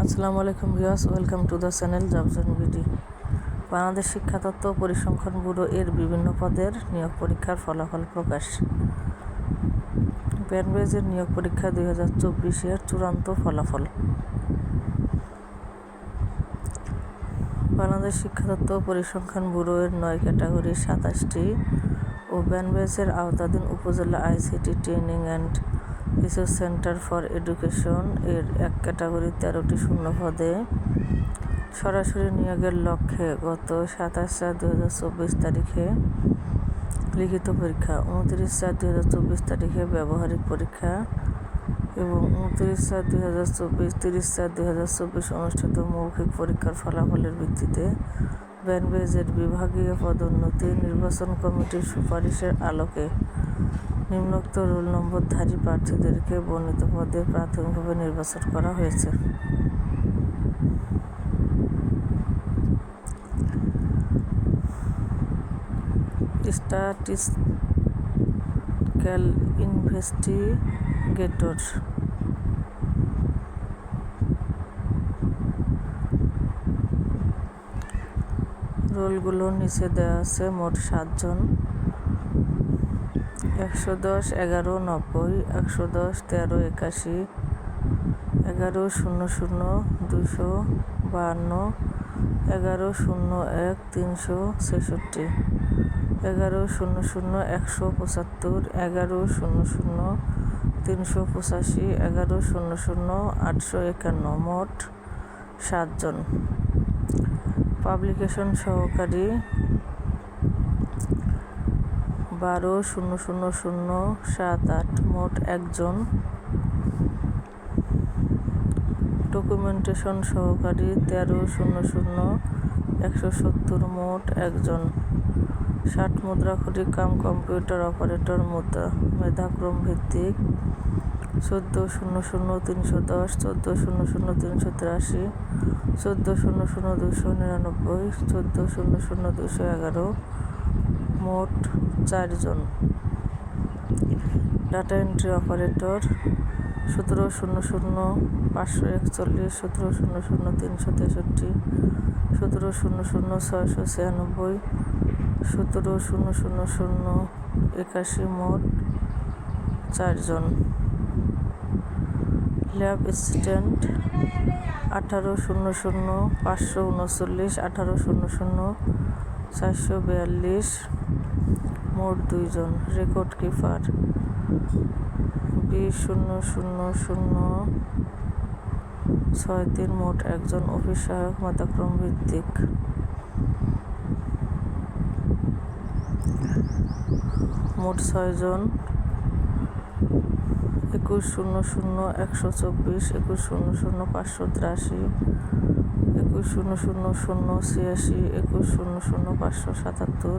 আসসালামু আলাইকুম viewers, welcome to the channel জবজন BD Bangladesh শিক্ষা তত্ত্ব পরিসংখ্যান ব্যুরো এর বিভিন্ন পদের নিয়োগ পরীক্ষার ফলাফল প্রকাশ। ব্যানবেজের নিয়োগ পরীক্ষা দুই হাজার চব্বিশের চূড়ান্ত ফলাফল। বাংলাদেশ শিক্ষা তত্ত্ব পরিসংখ্যান ব্যুরো এর নয় ক্যাটাগরির সাতাশটি ও ব্যানবেজের আওতাধীন উপজেলা ICT training and research centre for education এর এক ক্যাটাগরি তেরোটি শূন্য পদে। সরাসরি নিয়োগের লক্ষ্যে গত সাতাশ চার দু হাজার চব্বিশ তারিখে লিখিত পরীক্ষা, উনত্রিশ চার দু হাজার চব্বিশ তারিখে ব্যবহারিক পরীক্ষা এবং উনত্রিশ চার দুই হাজার চব্বিশ, তিরিশ চার দুই হাজার চব্বিশ অনুষ্ঠিত মৌখিক পরীক্ষার ফলাফলের ভিত্তিতে ব্যানবেজের বিভাগীয় পদোন্নতি নির্বাচন কমিটির সুপারিশের আলোকে নিম্নোক্ত রোল নম্বরধারী প্রার্থীদেরকে বর্ণিত পদে প্রাথমিকভাবে নির্বাচন করা হয়েছে। স্ট্যাটিস্টিক্যাল ইনভেস্টিগেটর রোলগুলো নিচে দেওয়া আছে, মোট সাতজন। একশো দশ, এগারো, নব্বই, একশো দশ, তেরো, একাশি, এগারো, শূন্য শূন্য দুশো বাহান্ন, এগারো, শূন্য, এক, তিনশো, ছেষট্টি, এগারো, শূন্য শূন্য, একশো পঁচাত্তর, এগারো, শূন্য শূন্য, তিনশো পঁচাশি, এগারো, শূন্য শূন্য, আটশো একান্ন, মোট সাতজন। পাবলিকেশন সহকারী বারো শূন্য শূন্য শূন্য সাত আট মোট একজন ডকুমেন্টেশন সহকারী তেরো শূন্য শূন্য, একশো সত্তর মোট একজন। ষাট মুদ্রাক্ষরিক কাম কম্পিউটার অপারেটর মুদ্রা, মেধাক্রম ভিত্তিক। চোদ্দ শূন্য শূন্য, তিনশো দশ, চোদ্দ শূন্য শূন্য, তিনশো তিরাশি, চোদ্দ শূন্য শূন্য, দুশো নিরানব্বই, চোদ্দ শূন্য শূন্য, দুশো এগারো, মোট চারজন। ডাটা এন্ট্রি অপারেটর সতেরো শূন্য শূন্য পাঁচশো একচল্লিশ, সতেরো শূন্য শূন্য তিনশো তেষট্টি, সতেরো শূন্য শূন্য ছয়শো ছিয়ানব্বই, সতেরো শূন্য শূন্য শূন্য একাশি মোট চারজন। ল্যাব অ্যাসিস্ট্যান্ট আঠারো শূন্য শূন্য পাঁচশো উনচল্লিশ, আঠারো শূন্য শূন্য চারশো বিয়াল্লিশ, মোট দুইজন, রেকর্ড কিপার। বিশ শূন্য শূন্য শূন্য ছয় তিন মোট একজন অফিস সহায়ক মাতাক্রম ভিত্তিক। মোট ছয়জন। একুশ শূন্য শূন্য একশো চব্বিশ, একুশ শূন্য শূন্য পাঁচশো তিরাশি একুশ শূন্য শূন্য শূন্য ছিয়াশি, একুশ শূন্য শূন্য পাঁচশো সাতাত্তর,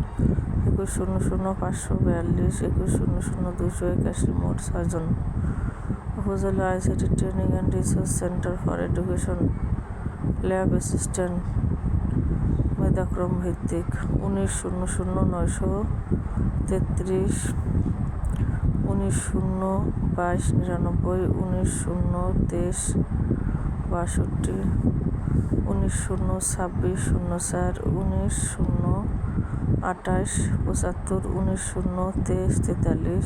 একুশ শূন্য শূন্য পাঁচশো বিয়াল্লিশ, একুশ শূন্য শূন্য দুশো একাশি, মোট ছয়জন উপজেলা ICT training and research centre for education lab assistant, মেধাক্রম ভিত্তিক, উনিশ শূন্য শূন্য নয়শো তেত্রিশ, উনিশ শূন্য বাইশ নিরানব্বই, উনিশ শূন্য তেইশ বাষট্টি, উনিশ শূন্য, ছাব্বিশ শূন্য চার, উনিশ শূন্য, আঠাশ, পঁচাত্তর, উনিশ শূন্য, তেইশ, তেতাল্লিশ,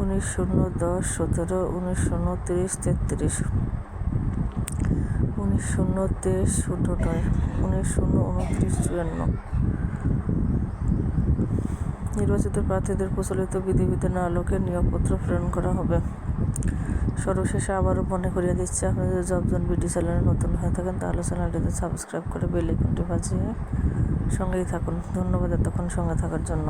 উনিশ শূন্য, দশ, সতেরো, উনিশ শূন্য, তিরিশ, তেত্রিশ, উনিশ শূন্য, তেইশ শূন্য নয়, উনিশ শূন্য, উনত্রিশ, চুয়ান্ন। নির্বাচিত প্রার্থীদের প্রচলিত বিধিবিধানের আলোকে নিয়োগপত্র প্রেরণ করা হবে। সর্বশেষে আবারও মনে করিয়ে দিচ্ছি আপনি যদি জবজন বিডি চ্যানেলে নতুন হয়ে থাকেন, তাহলে চ্যানেলটিতে সাবস্ক্রাইব করে বেল আইকনটি বাজিয়ে সঙ্গেই থাকুন। ধন্যবাদ এতক্ষণ সঙ্গে থাকার জন্য।